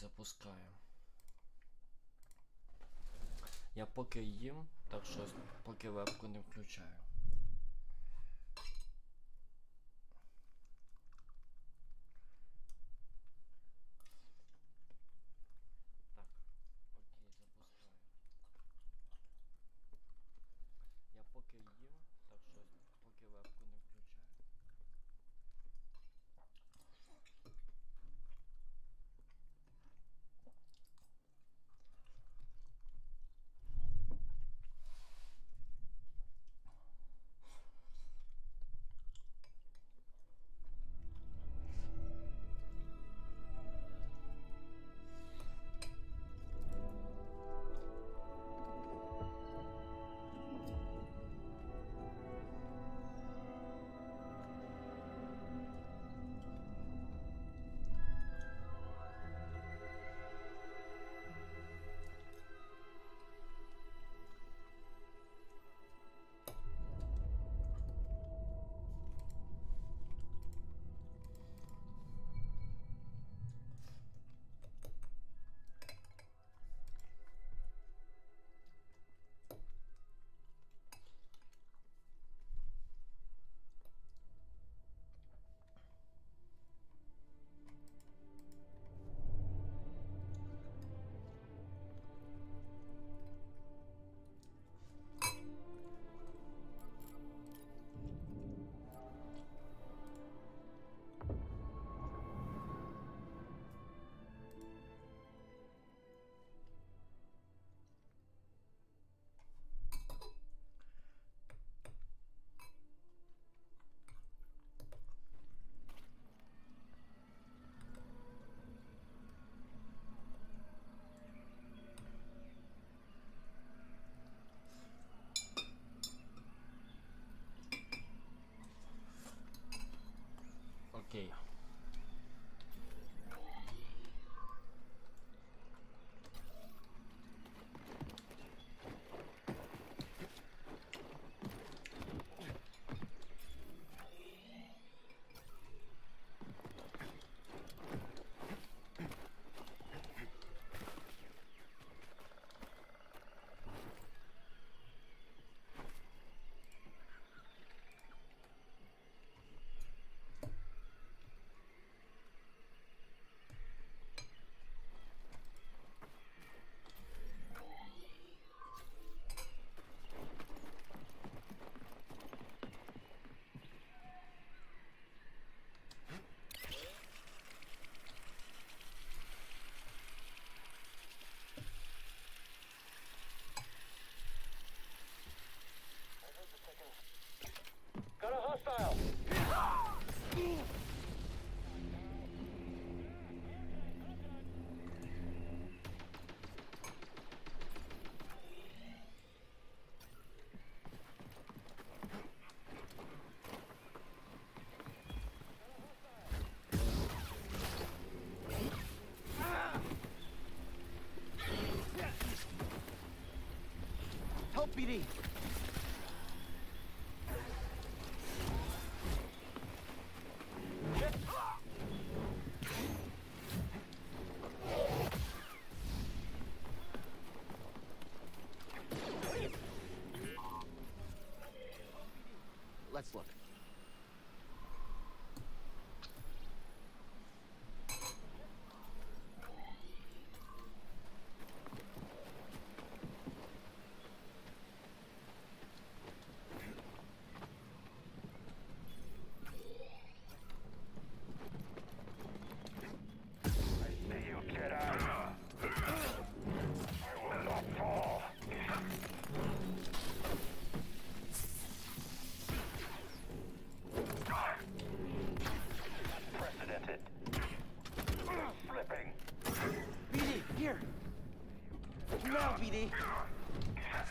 запускаємо. Я поки їм, так що поки вебку не включаю. SPD. Let's look.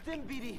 Kesin biri.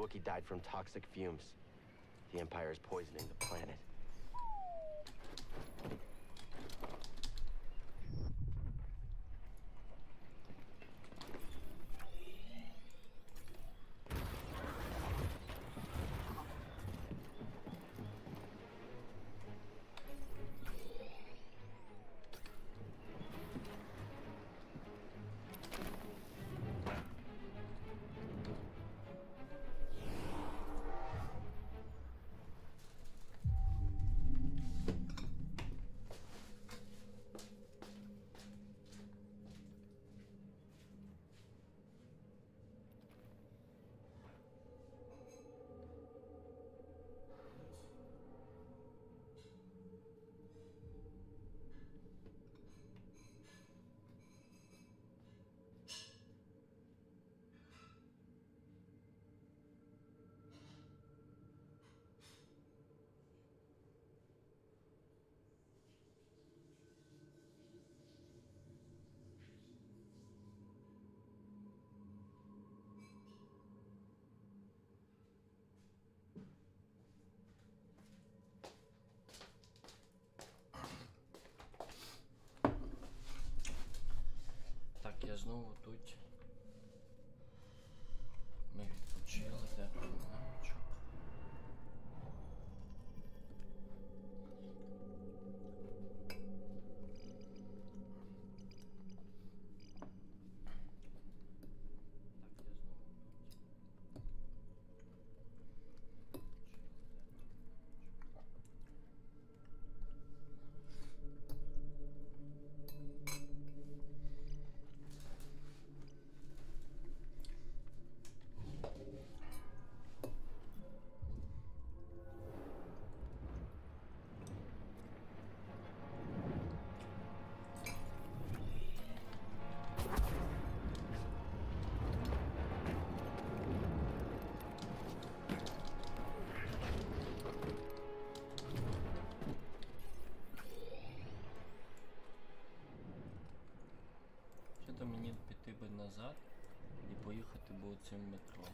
Wookiee died from toxic fumes. The Empire is poisoning the planet. Я знову тут. Піти би назад і поїхати би цим метро.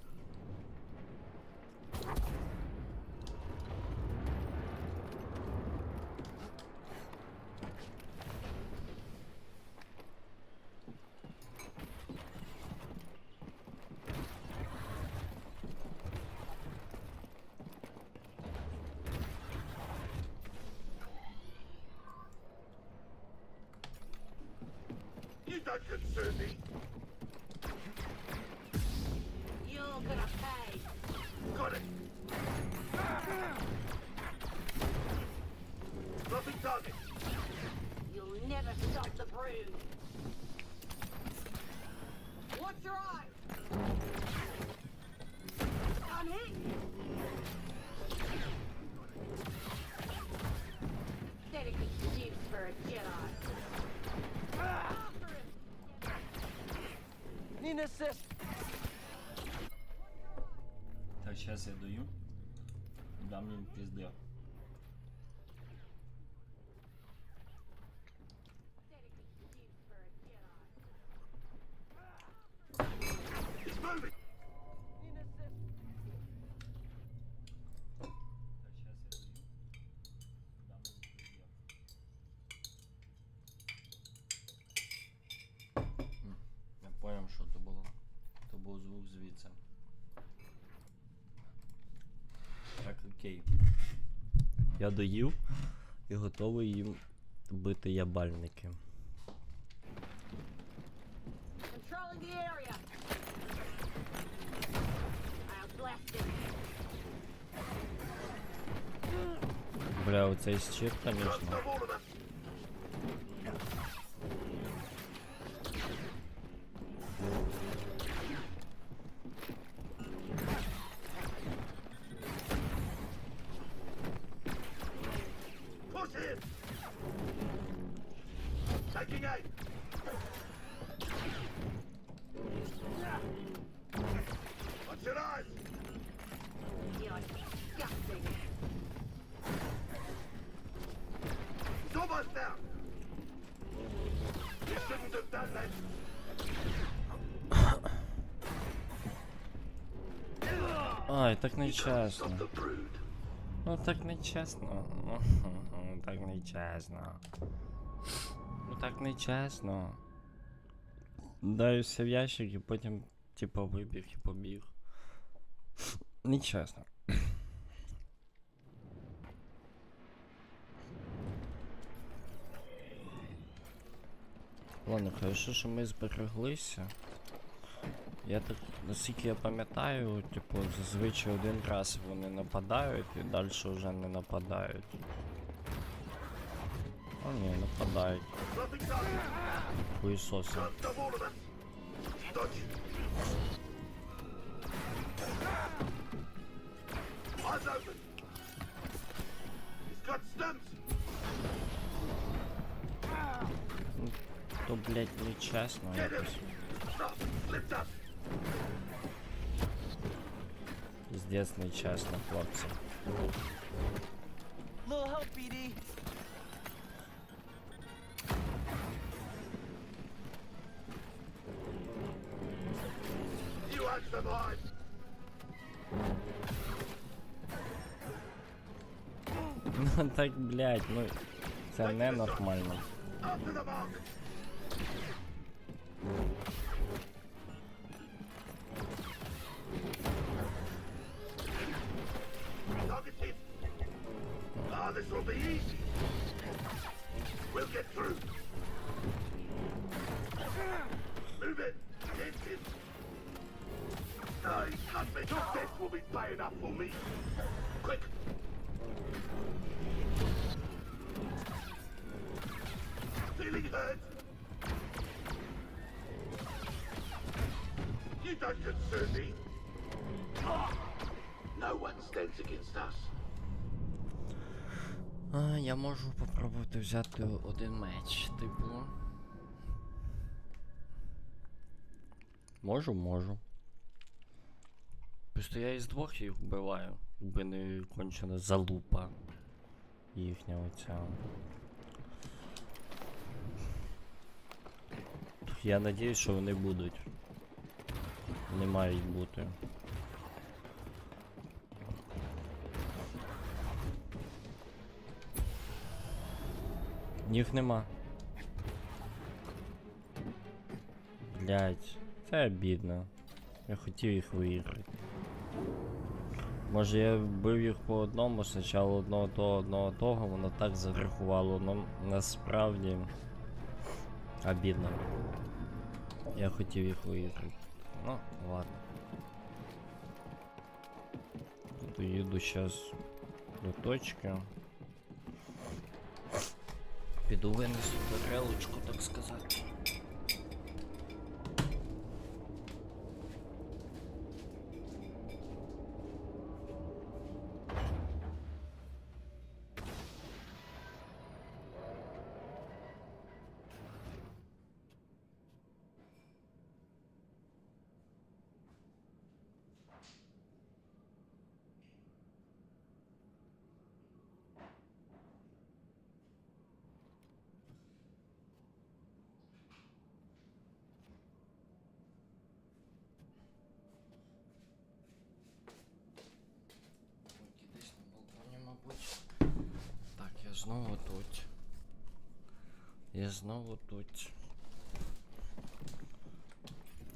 You don't concern me. You'll never stop the brood. Watch your eyes. I'm hit. Pathetic excuse for a Jedi. After him. Need an assist. Так, сейчас я даю. Дам їм пізди. Доїв і готовий їм бити ябальники. Бля, оцей щит, конечно. Так нечесно. Stop. Ну так нечесно. Ну так нечесно. Ну так нечесно. Даюся в ящик і потім, типа, вибіг і побіг. Нечесно. Ладно, хорошо, що ми збереглися. Я так, наскільки я пам'ятаю, типу, зазвичай один раз вони нападають і далі вже не нападають. О ні, нападають. Nothing done. Хуїсоси. Can't stop all of them. Dodge. Eyes open. He's got stumps. То, блять, нечесно Get him. якось. Піздець нечесно, хлопці. Ну так, блять, ну це ненормально. After А, я можу попробувати взяти один меч, типу. Можу, можу. Просто я із двох їх вбиваю, якби не кончена залупа їхня оця. Я надіюсь, що вони будуть. Вони мають бути. Їх нема. Блять, це обідно. Я хотів їх виіграти. Може я вбив їх по одному, спочатку одного того, одного того, воно так зарахувало, но насправді обідно. Я хотів їх виіграти. Ну, ладно. Тут їду зараз до точки. Піду винесу тарелочку, так сказати. Я знову тут.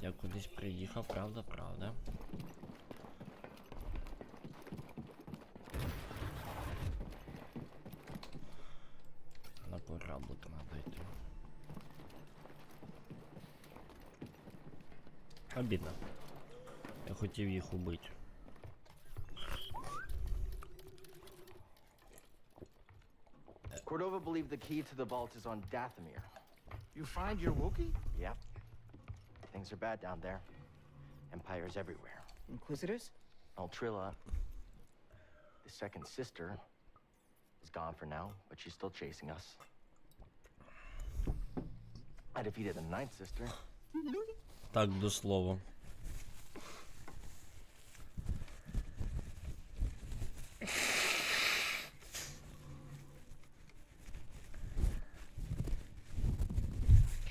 Я кудись приїхав, правда, правда. На кораблик надо йти. Обідно. Я хотів їх убити. Cordova believed the key to the vault is on Dathomir. You find your Wookiee? Yep. Things are bad down there. Empires everywhere. Inquisitors? Altrilla, the second sister, is gone for now, but she's still chasing us. I defeated the ninth sister. Так, до слова.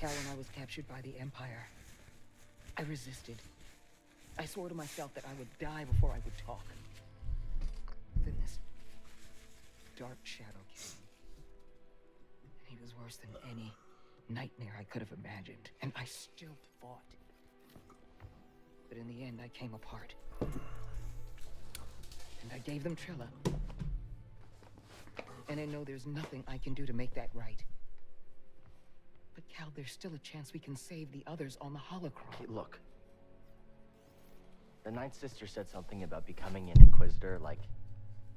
And I was captured by the Empire. I resisted. I swore to myself that I would die before I would talk. Then this dark shadow came. And he was worse than any nightmare I could have imagined. And I still fought. But in the end, I came apart. And I gave them Trilla. And I know there's nothing I can do to make that right. But Cal, there's still a chance we can save the others on the holocron. Hey, look. The ninth sister said something about becoming an inquisitor like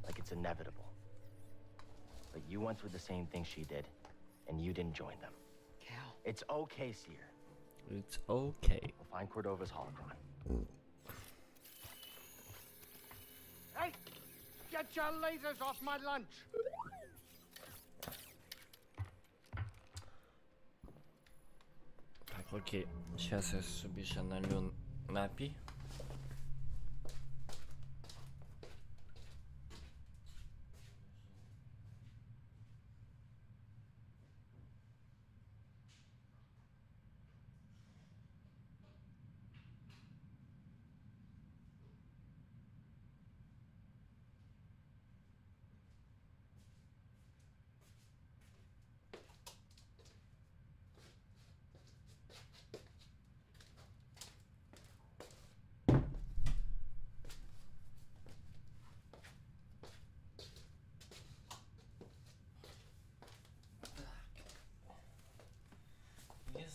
like it's inevitable. But you went through the same thing she did, and you didn't join them. Cal, It's okay, Seer. It's okay. We'll find Cordova's holocron. Hey! Get your lasers off my lunch! Окей. сейчас я собі ще напій.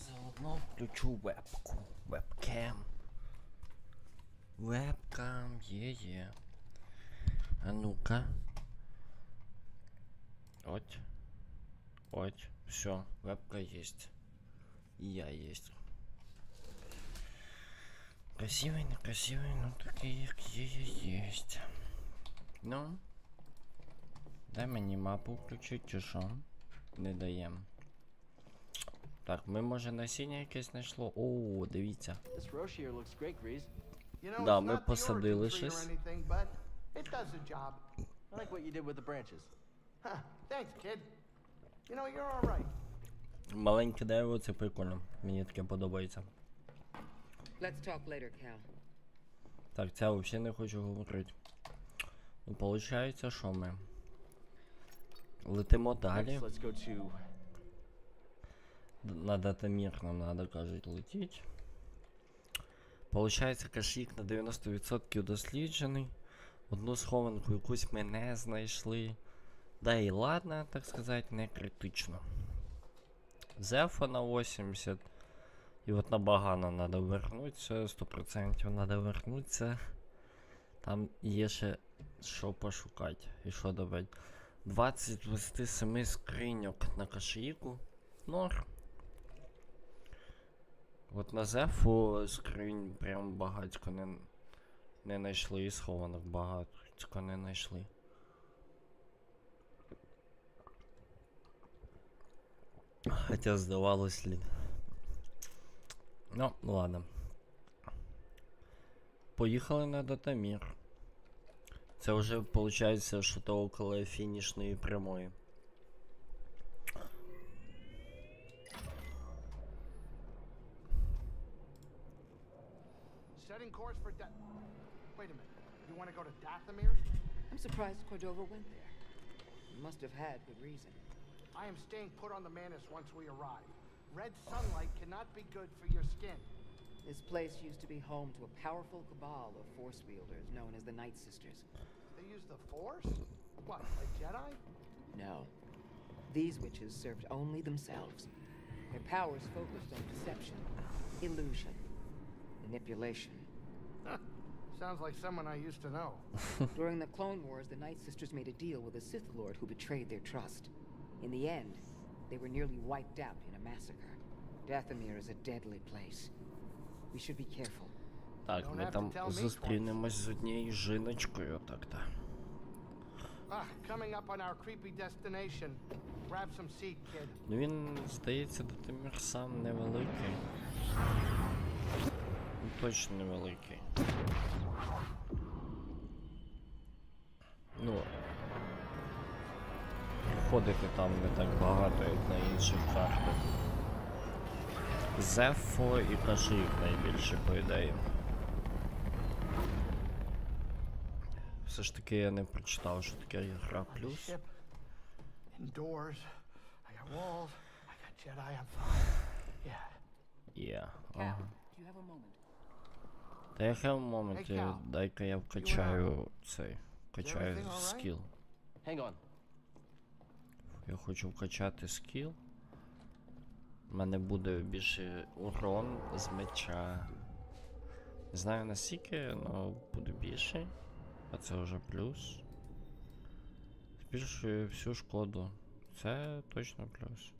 заодно включу вебку. Вебкем. Вебкам, є-є. А ну-ка. От. От. Все, вебка есть. И я есть. Красивый, некрасивый, но такий, як є, є, єсть. Ну. Дай мені мапу включити, чи що? Не даєм. Так, ми може насіння якесь знайшло. О, дивіться. Да, ми посадили щось. Маленьке дерево, це прикольно. Мені таке подобається. let's talk later, Cal. Так, це взагалі не хочу говорити. Ну, виходить, що ми. Летимо далі. Let's go to На датамір нам треба, кажуть, летіть. Получається, кашік на 90% досліджений. Одну схованку якусь ми не знайшли. Да і ладно, так сказати, не критично. Зефа на 80. І от на Багана треба вернутися, 100% треба вернутися. Там є ще що пошукати і що добавити. 20 з 27 скриньок на кашіку. Норм. От на Зефу скринь прям багатько не, не знайшли і схованок багатько не знайшли. Хоча здавалось ли. Ну, ладно. Поїхали на Датамір. Це вже виходить, що то около фінішної прямої. Dathomir? I'm surprised Cordova went there. He must have had good reason. I am staying put on the Manus once we arrive. Red sunlight cannot be good for your skin. This place used to be home to a powerful cabal of force wielders known as the Night Sisters. They use the Force? What, like Jedi? No. These witches served only themselves. Their powers focused on deception, illusion, manipulation. Sounds like someone I used to know. During the Clone Wars, the Night Sisters made a deal with a Sith Lord who betrayed their trust. In the end, they were nearly wiped out in a massacre. Dathomir is a deadly place. We should be careful. Так, Don't ми have to там tell me зустрінемось з однією жіночкою, так-то. Ah, coming up on our creepy destination. Grab some seat, kid. Ну він, здається, Датамір сам невеликий. Точно невеликий. Ну. Ходити там не так багато, як на інших картах. Зефо і Кажик найбільше, по ідеї. Все ж таки я не прочитав, що таке гра плюс. I got Та я хай момент, Hey, дай-ка я вкачаю цей. Вкачаю скіл. Я хочу вкачати скіл. У мене буде більше урон з меча. Не знаю наскільки, але буде більше. А це вже плюс. Збільшує всю шкоду. Це точно плюс.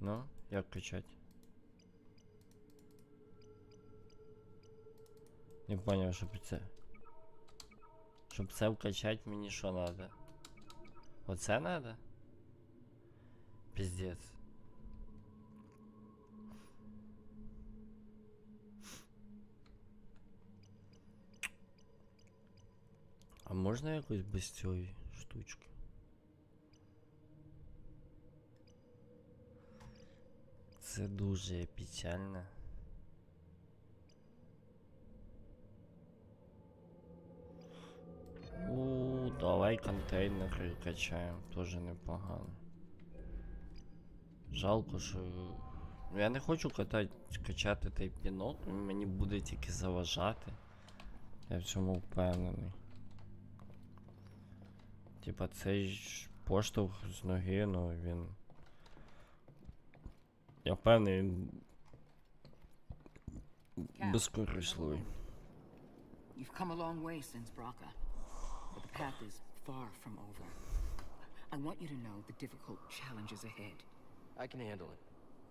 Ну, як качати? Не поняв, щоб це. Щоб це вкачати мені що надо? Оце надо? Пиздец. А можна якось без цієї штучки? Це дуже печально. Давай контейнери качаємо, теж непогано. Жалко, що. Я не хочу катати, качати той пінок, мені буде тільки заважати. Я в цьому впевнений. Типа цей ж поштовх з ноги, ну він. Я впевнений, він безкорисливий. You've come a long way since Braca, but the path is far from over. I want you to know the difficult challenges ahead. I can handle it.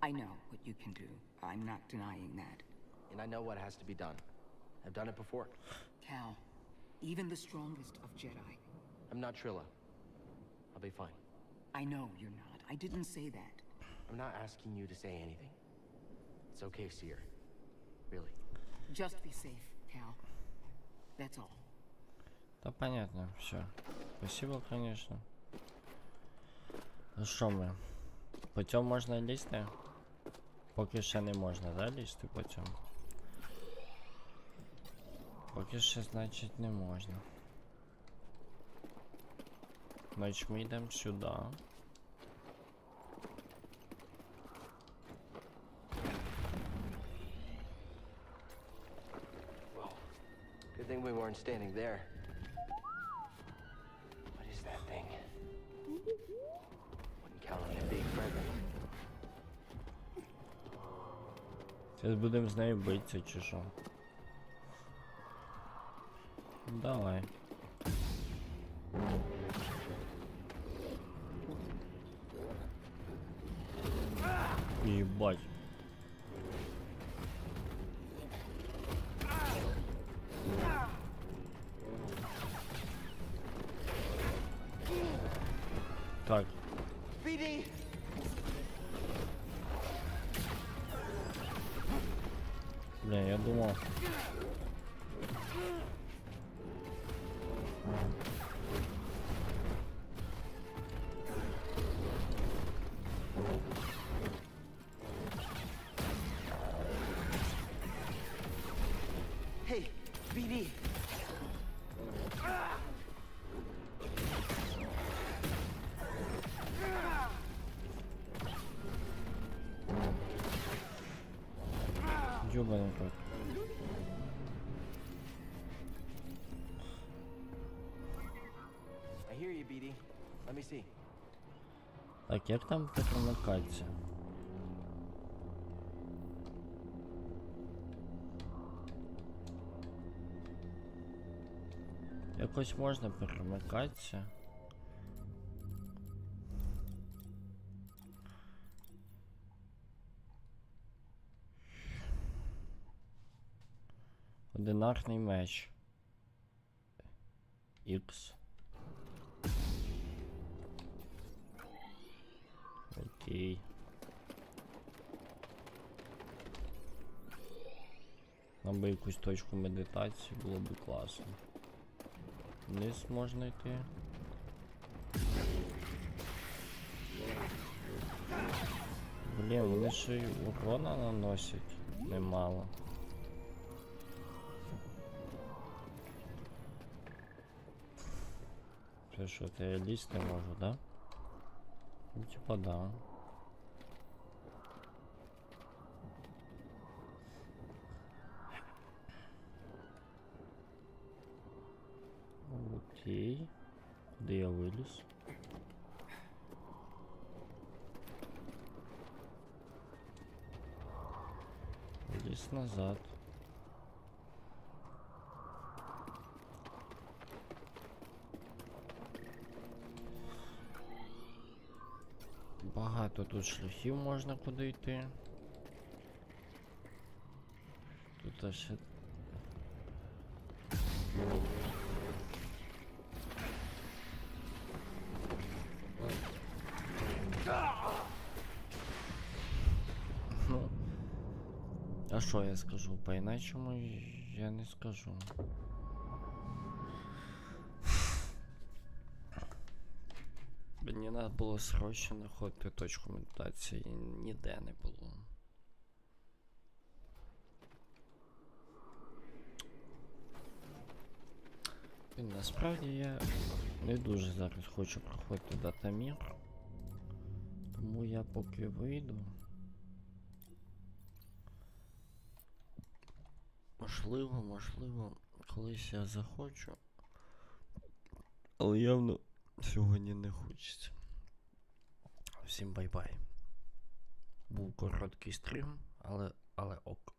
I know what you can do. I'm not denying that. And I know what has to be done. I've done it before. Cal, even the strongest of Jedi. I'm not Trilla. I'll be fine. I know you're not. I didn't say that. I'm not asking you to say anything. It's okay, Seer. Really. Just be safe, Cal. That's all. Та понятно, все. Спасибо, конечно. Ну ми? По цьому можна лізти? Поки ще не можна, да, лізти цьому? Поки ще, значить, не можна. Значить, ми йдемо сюди. Good thing we weren't standing there. Зараз будемо з нею битися чи що? Давай. Ёбаный рот. Так, як там така локація? Якось можна перемикатися. Одинарний меч. Ікс. Окей. Нам би якусь точку медитації було б класно. Вниз можна йти. Блін, вони ще й урона наносять немало. що, ти я лізти не можу, да? Ну, типа да. Окей. Куди я виліз? Виліз назад. Багато тут шляхів можна куди йти. Тут аж Ну. А що я скажу? По-іначому я не скажу. Мені було срочно знаходити точку медитації, ніде не було. Блін, Насправді я не дуже зараз хочу проходити датамір. Тому я поки вийду. Можливо, можливо, колись я захочу. Але явно сьогодні не хочеться. Всім бай-бай. Був короткий стрім, але, але ок.